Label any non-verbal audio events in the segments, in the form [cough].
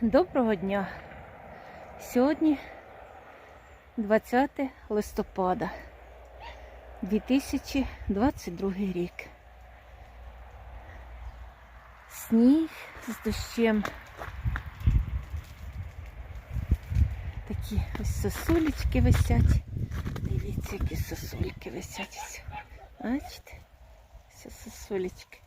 Доброго дня! Сьогодні 20 листопада 2022 рік. Сніг з дощем. Такі ось сосулечки висять. Дивіться, які сосульки висять. Бачите? Ось сосулечки.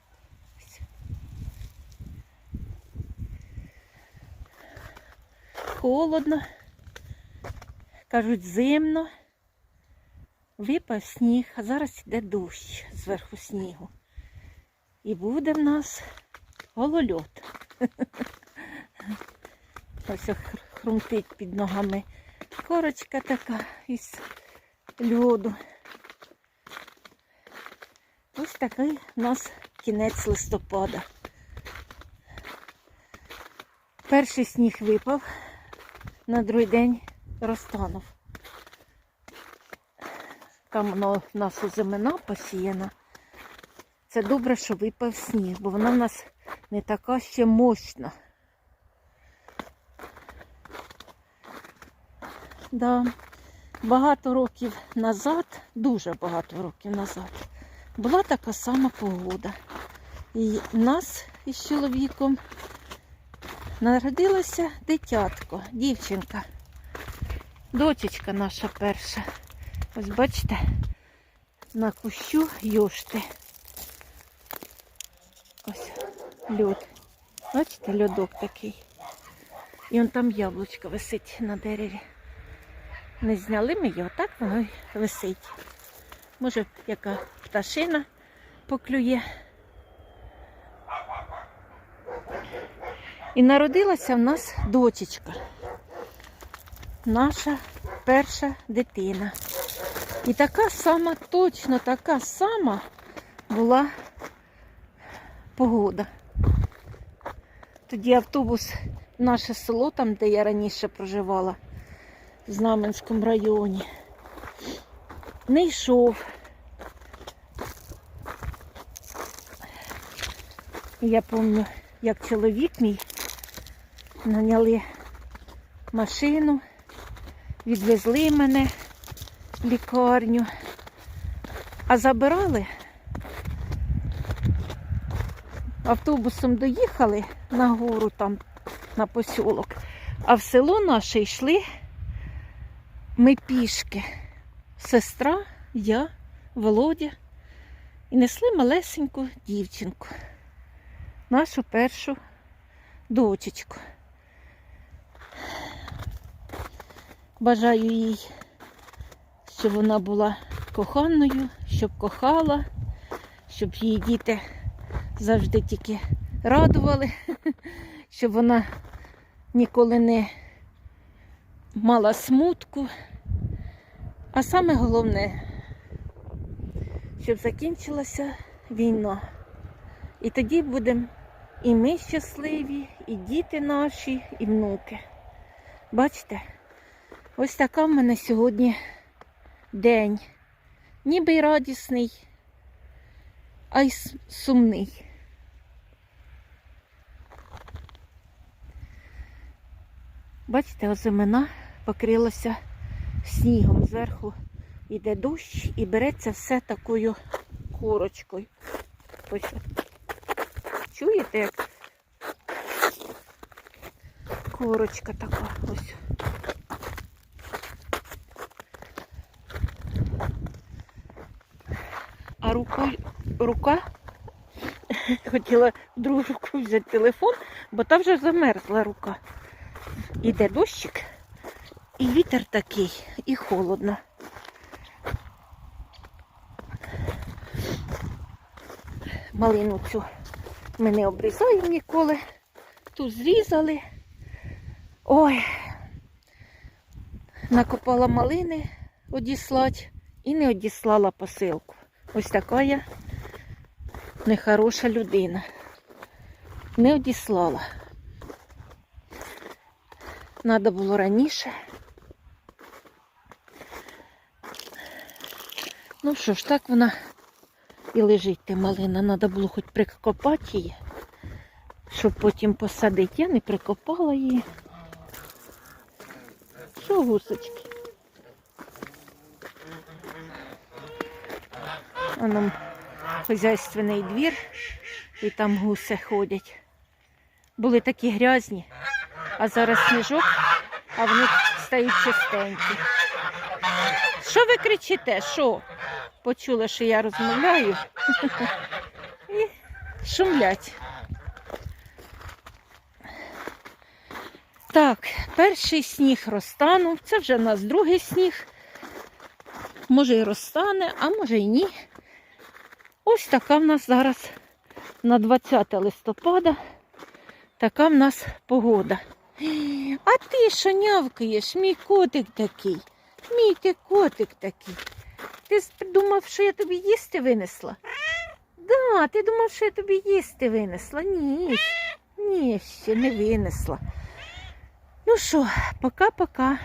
Холодно, кажуть, зимно. Випав сніг, а зараз йде дощ зверху снігу. І буде в нас голольот. [laughs] Ось хрумтить під ногами корочка така із льоду. Ось такий у нас кінець листопада. Перший сніг випав, на другий день розтанув. Там воно в нас озимина посіяна. Це добре, що випав сніг, бо вона в нас не така ще мощна. Да. Багато років назад, дуже багато років назад, була така сама погода. І нас із чоловіком народилося дитятко, дівчинка. Дочечка наша перша. Ось бачите, на кущу йошти. Ось льод. Бачите, льодок такий. І он там яблучко висить на дереві. Не зняли ми його, так воно й висить. Може, яка пташина поклює. І народилася в нас дочечка. Наша перша дитина. І така сама, точно така сама була погода. Тоді автобус в наше село, там, де я раніше проживала, в Знаменському районі, не йшов. Я пам'ятаю, як чоловік мій наняли машину, відвезли мене в лікарню, а забирали. Автобусом доїхали на гору там на посілок, а в село наше йшли ми пішки. Сестра, я, Володя. І несли малесеньку дівчинку, нашу першу дочечку. Бажаю їй, щоб вона була коханою, щоб кохала, щоб її діти завжди тільки радували, [laughs] щоб вона ніколи не мала смутку. А саме головне, щоб закінчилася війна. І тоді будемо і ми щасливі, і діти наші, і внуки. Бачите, ось така в мене сьогодні день. Ніби й радісний, а й сумний. Бачите, озимина покрилася снігом. Зверху йде дощ і береться все такою корочкою. Чуєте, як корочка така ось. Рукою, рука [laughs] хотіла в другу руку взяти телефон, бо та вже замерзла рука. Іде дощик, і вітер такий, і холодно. Малину цю ми не обрізаємо ніколи. Тут зрізали. Ой, накопала малини одіслати і не одіслала посилку. Ось така нехороша людина. Не одіслала. Надо було раніше. Ну що ж, так вона і лежить та малина. Треба було хоч прикопати її. щоб потім посадити. Я не прикопала її. Що гусочки? Воно хазяйственний двір, і там гуси ходять. Були такі грязні, а зараз сніжок, а вони стають чистенькі. Що ви кричите? Що? Почула, що я розмовляю. [laughs] І шумлять. Так, перший сніг розтанув. Це вже в нас другий сніг. Може і розтане, а може й ні. Ось така в нас зараз на 20 листопада. Така в нас погода. А ти що нявкаєш, мій котик такий. Мій ти котик такий. Ти думав, що я тобі їсти винесла? Да, ти думав, що я тобі їсти винесла? Ні. Ні, ще не винесла. Ну що, пока-пока.